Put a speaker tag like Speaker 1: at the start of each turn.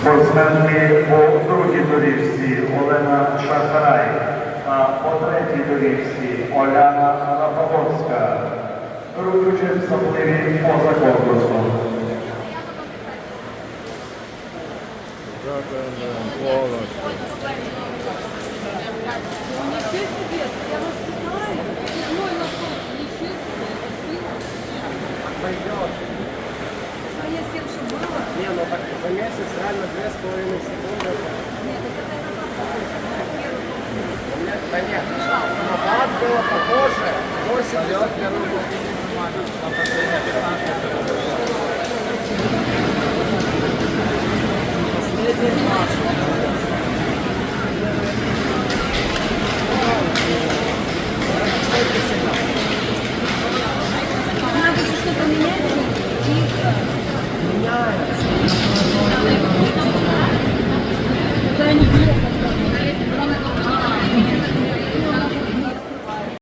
Speaker 1: Спортсменки по другій доріжці Олена Шахрай. та по третій доріжці Оляна Рафаловська. Беруть участь в запливі поза конкурсом.
Speaker 2: Ничего себе, я вас знаю. Седьмой на сутки, ничего себе, это сильно.
Speaker 3: Пойдет.
Speaker 2: А я с тем, что было?
Speaker 3: Не, ну так за месяц реально две с половиной У Но было похоже, 8 лет первый год.